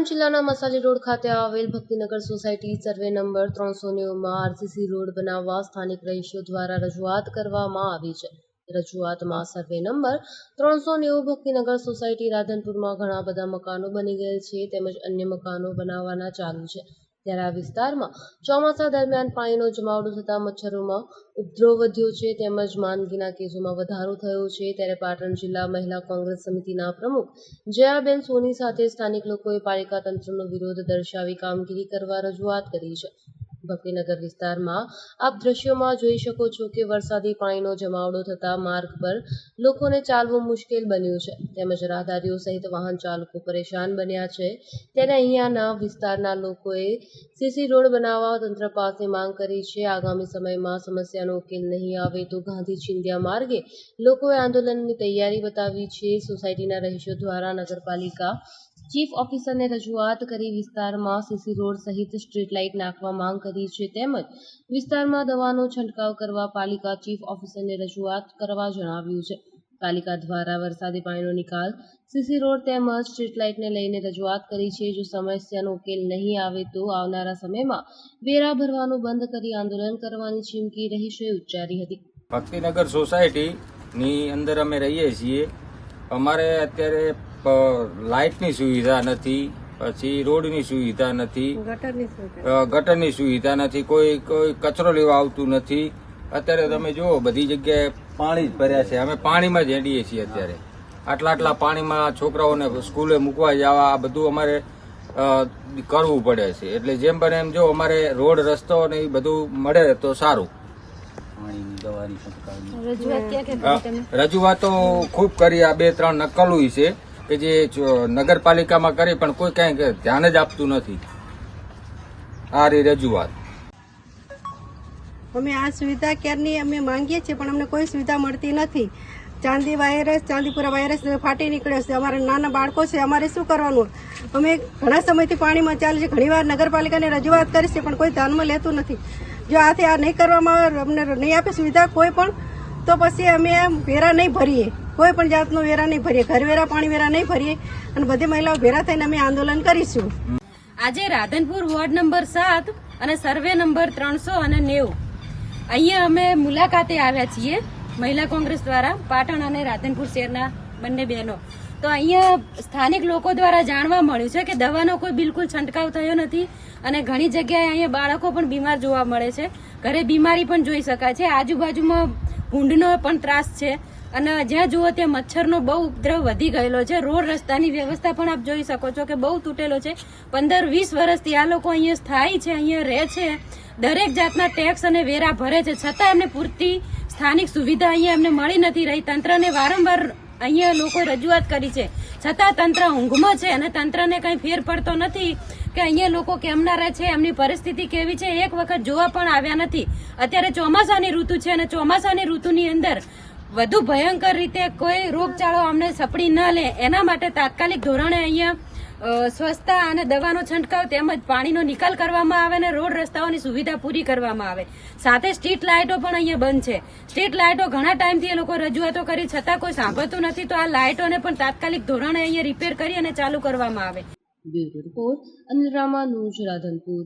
જિલ્લાના મસાલી રોડ ખાતે આવેલ ભક્તિનગર સોસાયટી સર્વે નંબર ત્રણસો નેવુંમાં આરસીસી રોડ બનાવવા સ્થાનિક રહીશો દ્વારા રજૂઆત કરવામાં આવી છે. રજૂઆતમાં સર્વે નંબર ત્રણસો નેવું ભક્તિનગર સોસાયટી રાધનપુરમાં ઘણા બધા મકાનો બની ગયેલ છે, તેમજ અન્ય મકાનો બનાવવાના ચાલુ છે. ત્યારે આ વિસ્તારમાં ચોમાસા દરમિયાન પાણીનો જમાવડો થતાં મચ્છરોમાં ઉપદ્રવ વધ્યો છે તેમજ માંદગીના કેસોમાં વધારો થયો છે. ત્યારે પાટણ જિલ્લા મહિલા કોંગ્રેસ સમિતિના પ્રમુખ જયાબેન સોની સાથે સ્થાનિક લોકોએ પાલિકા તંત્રનો વિરોધ દર્શાવી કામગીરી કરવા રજૂઆત કરી છે. ભક્તિનગર વિસ્તારમાં આપ દ્રશ્યોમાં જોઈ શકો છો કે વરસાદી પાણીનો જમાવડો થતાં માર્ગ પર લોકોને ચાલવું મુશ્કેલ બન્યું છે. તેમજ રાહદારીઓ સહિત વાહન ચાલકો પરેશાન બન્યા છે. ત્યારે અહીંયાના વિસ્તારના લોકોએ સીસી રોડ બનાવવા તંત્ર પાસે માંગ કરી છે. આગામી સમયમાં સમસ્યાનો ઉકેલ નહીં આવે તો ગાંધી ચિંધ્યા માર્ગે લોકોએ આંદોલનની તૈયારી બતાવી છે. સોસાયટીના રહીશો દ્વારા નગરપાલિકા ચીફ ઓફિસરને રજૂઆત કરી વિસ્તારમાં સીસી રોડ સહિત સ્ટ્રીટ લાઇટ નાખવા માંગ કરી છે તેમજ વિસ્તારમાં દવાનો છંટકાવ કરવા પાલિકા ચીફ ઓફિસરને રજૂઆત કરવા જણાવ્યું છે. પાલિકા દ્વારા વરસાદી પાણીનો નિકાલ, સીસી રોડ તેમજ સ્ટ્રીટ લાઇટને લઈને રજૂઆત કરી છે. જો સમસ્યાનો ઉકેલ નહીં આવે તો આવનારા સમયમાં વેરા ભરવાનું બંધ કરી આંદોલન કરવાની ચીમકી રહીશોએ ઉચ્ચારી હતી. ભક્તિનગર સોસાયટીની અંદર અમે રહીએ છીએ. અમારે અત્યારે લાઇટની સુવિધા નથી પછી રોડની સુવિધા નથી ગટરની સુવિધા. નથી કોઈ કોઈ કચરો લેવા આવતું નથી. અત્યારે તમે જુઓ બધી જગ્યાએ પાણી જ ભર્યા છે. અમે પાણીમાં જ હેડીએ છીએ અત્યારે. આટલા આટલા પાણીમાં છોકરાઓને સ્કૂલે મૂકવા જવા આ બધું અમારે કરવું પડે છે. એટલે જેમ બને એમ જો અમારે રોડ રસ્તો ને એ બધું મળે તો સારું. રજૂઆતો ખૂબ કરી. આ બે ત્રણ નકલું છે. કે જે નગરપાલિકામાં કરી પણ કોઈ કઈ ધ્યાન જ આપતું નથી. આ રી રજૂઆત. અમે આ સુવિધા ક્યારની અમે માંગીએ છીએ, પણ અમને કોઈ સુવિધા મળતી નથી. ચાંદી વાયરસ, ચાંદીપુરા વાયરસ ફાટી નીકળ્યો છે. અમારા નાના બાળકો છે, અમારે શું કરવાનું? અમે ઘણા સમયથી પાણીમાં ચાલે છે, ઘણીવાર નગરપાલિકાને રજૂઆત કરી છે, પણ કોઈ ધ્યાનમાં લેતું નથી. જો આથી આ નહીં કરવામાં આવે, અમને નહીં આપે સુવિધા કોઈ પણ, તો પછી અમે વેરા નહીં ભરીએ. કોઈ પણ જાતનો વેરા નહીં ભરીએ. ઘર વેરા, પાણી વેરા નહીં ભરીએ. અને બધી મહિલાઓ ભેરા થઈને અમે આંદોલન કરીશું. આજે રાધનપુર વોર્ડ નંબર સાત અને સર્વે નંબર ત્રણસો અને નેવું. અહીંયા અમે મુલાકાતે આવ્યા છીએ, મહિલા કોંગ્રેસ દ્વારા, પાટણ અને રાધનપુર શહેરના બંને બહેનો. તો અહીંયા સ્થાનિક લોકો દ્વારા જાણવા મળ્યું છે કે દવાનો કોઈ બિલકુલ છંટકાવ થયો નથી અને ઘણી જગ્યાએ અહીંયા બાળકો પણ બીમાર જોવા મળે છે. ઘરે બીમારી પણ જોઈ શકાય છે. આજુબાજુમાં ભૂંડનો પણ ત્રાસ છે. અને જ્યાં જુઓ ત્યાં મચ્છરનો બહુ ઉપદ્રવ વધી ગયેલો છે. રોડ રસ્તાની વ્યવસ્થા પણ આપ જોઈ શકો છો કે બહુ તૂટેલો છે. પંદર વીસ વર્ષથી આ લોકો અહીંયા સ્થાયી છે, અહીંયા રહે છે. દરેક જાતના ટેક્સ અને વેરા ભરે છે. છતાં એમને પૂરતી સ્થાનિક સુવિધા અહીંયા એમને મળી નથી રહી. તંત્રને વારંવાર અહીંયા લોકો રજૂઆત કરી છે. છતાં તંત્ર ઊંઘમાં છે અને તંત્રને કંઈ ફેર પડતો નથી કે અહીંયા લોકો કેમના છે, એમની પરિસ્થિતિ કેવી છે, એક વખત જોવા પણ આવ્યા નથી. અત્યારે ચોમાસાની ઋતુ છે અને ચોમાસાની ઋતુની અંદર વધુ ભયંકર રીતે કોઈ રોગચાળો અમને સપડી ન લે. એના માટે તાત્કાલિક ધોરણે અહીંયા સ્વચ્છતા અને દવાનો છંટકાવ તેમજ પાણીનો નિકાલ કરવામાં આવે અને રોડ રસ્તાઓની સુવિધા પૂરી કરવામાં આવે. સાથે સ્ટ્રીટ લાઇટો પણ અહીંયા બંધ છે. સ્ટ્રીટ લાઇટો ઘણા ટાઈમથી એ લોકો રજૂઆતો કરી, છતાં કોઈ સાંભળતું નથી. તો આ લાઇટોને પણ તાત્કાલિક ધોરણે અહીંયા રિપેર કરી અને ચાલુ કરવામાં આવે. રાધનપુર